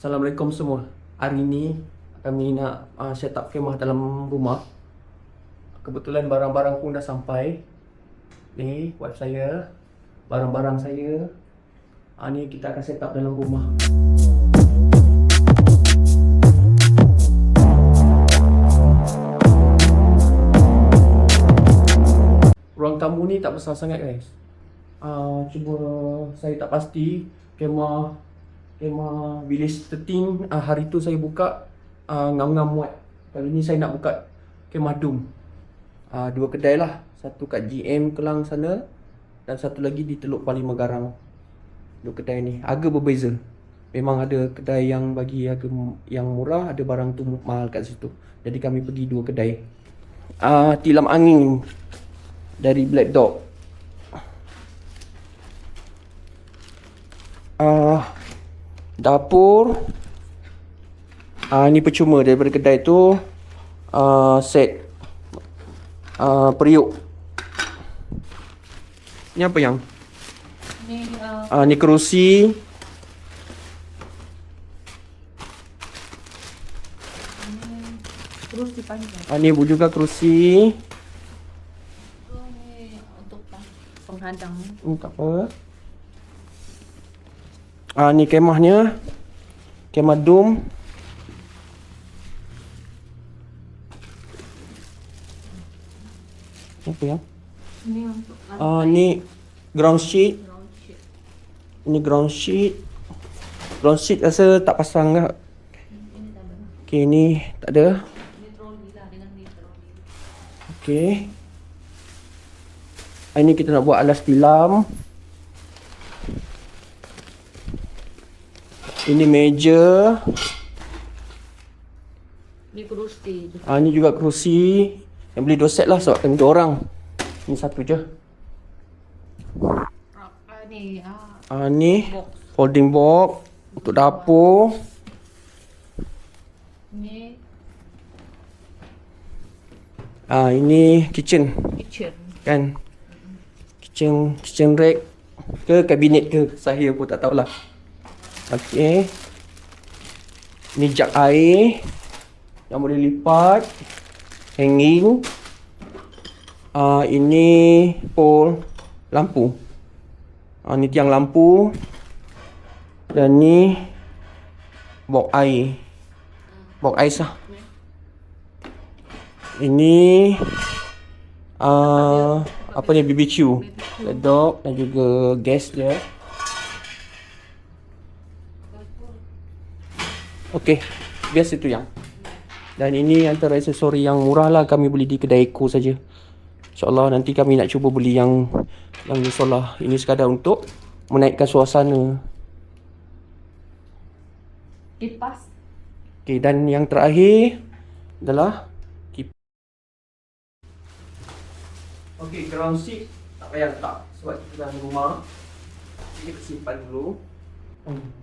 Assalamualaikum semua. Hari ni kami nak uh, set up kemah dalam rumah. Kebetulan barang-barang pun dah sampai. Ni wife saya, barang-barang saya. Uh, ni kita akan set up dalam rumah. Ruang tamu ni tak besar sangat guys. Uh, cuma saya tak pasti kemah kemah bilik 13 uh, hari tu saya buka uh, ngam-ngam muat. Kali ni saya nak buka kemah dum. Uh, dua kedai lah. Satu kat GM Kelang sana dan satu lagi di Teluk Parlimen Garang. Dua kedai ni harga berbeza. Memang ada kedai yang bagi harga yang murah, ada barang tu mahal kat situ. Jadi kami pergi dua kedai. Uh, tilam angin dari Black Dog. Ah uh, dapur Ah uh, ni percuma daripada kedai tu uh, set uh, periuk. Ni apa yang? Ni uh, uh, ni kerusi. Ah ni juga kerusi. Ni untuk peng- penghadang. Hmm, tak apa. Uh, ni kemahnya. Kemah dom. Apa yang? Ni untuk Ah uh, ni ground sheet. Ini ground sheet. Ground sheet rasa tak pasang. Ini tak ada. Okey ni tak ada. Ni trolley lah. Ah, Ini kita nak buat alas tilam. Ini meja. Ni kerusi. Ah ni juga kerusi. Yang beli dua set lah sebab kami dua orang. Ini satu je. Ah, ni ah Ah ni box. folding box untuk dapur. Ni Ah ini kitchen kitchen. kan. Kitchen kitchen rack ke kabinet ke saya pun tak tahulah. Okey. Ni jug air yang boleh lipat hanging. Ah ini pole lampu. Ah ni tiang lampu. Dan ni box air. Box ais lah. Ini uh, apa ni BBQ. Ledok dan juga gas dia. Okey, biasa tu yang. Dan ini antara aksesori yang murah lah kami beli di kedai Eko saja. InsyaAllah nanti kami nak cuba beli yang yang solar. Ini sekadar untuk menaikkan suasana. Kipas. Okey, dan yang terakhir adalah. Okey, ground sheet tak payah letak sebab kita dalam rumah. Kita simpan dulu. Hmm.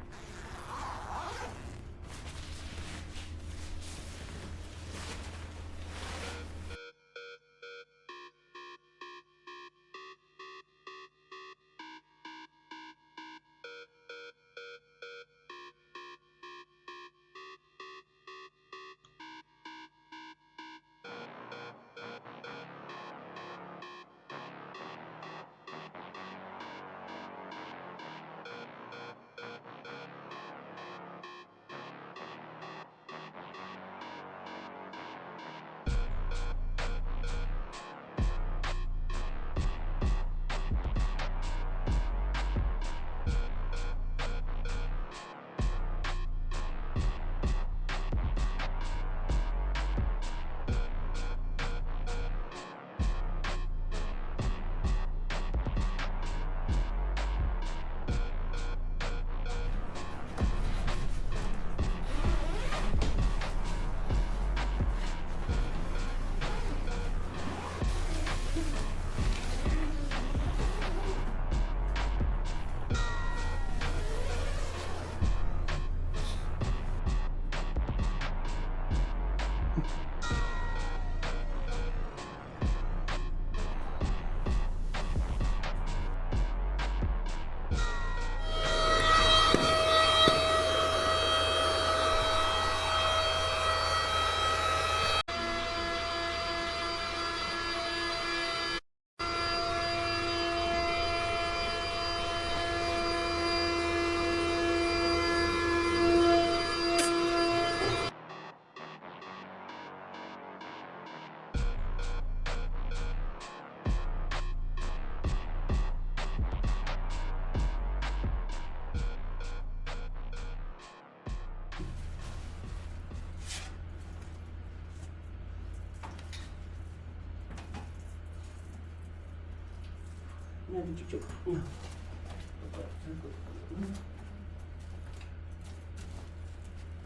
Ada cucuk. Ni.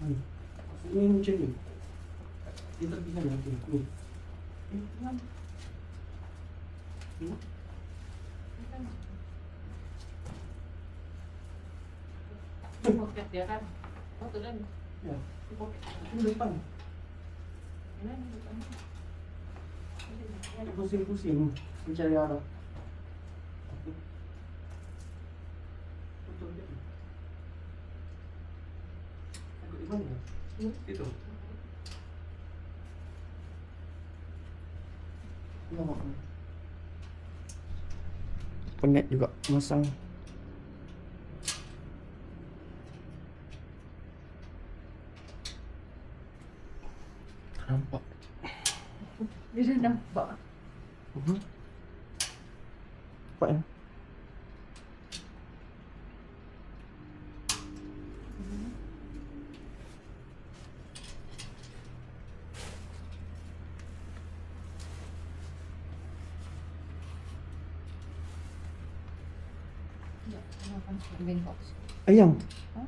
Ni. Ni macam ni. Dia tak bisa nanti. Ni. Ni. Ni. Ni. Poket dia kan. Oh, tu kan. Ya. Ini depan. Ini ni depan. Dia pusing-pusing mencari arah. Betul ke? Takut di mana? Hmm. Itu. Penat juga masang. Nampak. Dia dah nampak. Mhm. Nampak ya? Box. Ayang. Ha?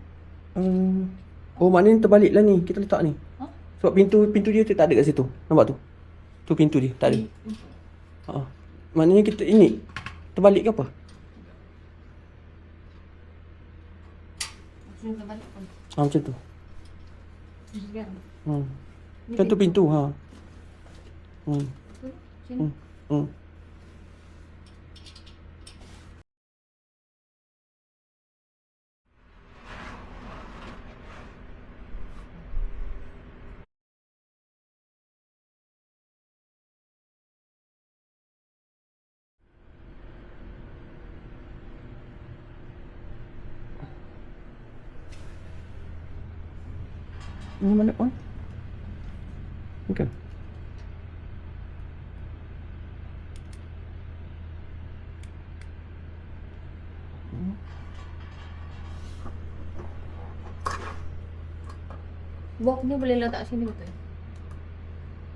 Um, oh maknanya terbalik lah ni kita letak ni. Ha? Sebab pintu pintu dia tak ada kat situ. Nampak tu? Tu pintu dia, tak ada. Ha. Maknanya kita ini terbalik ke apa? Maksudnya terbalik pun. Ha macam tu. Kan? Hmm. Macam tu pintu ha. Hmm. Hmm. Hmm. Ini mana on? Bukan. Box ni boleh letak sini betul?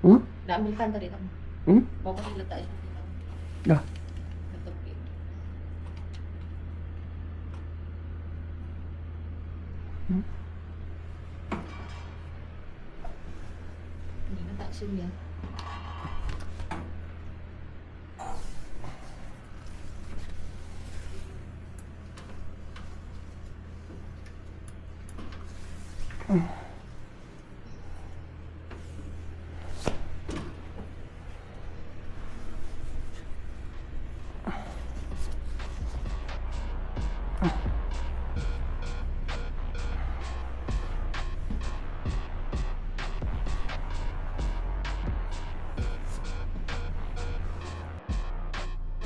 Hmm? Nak ambilkan tadi tak? Hmm? Box ni letak sini. Dah. Ke tepi. Hmm? Ni letak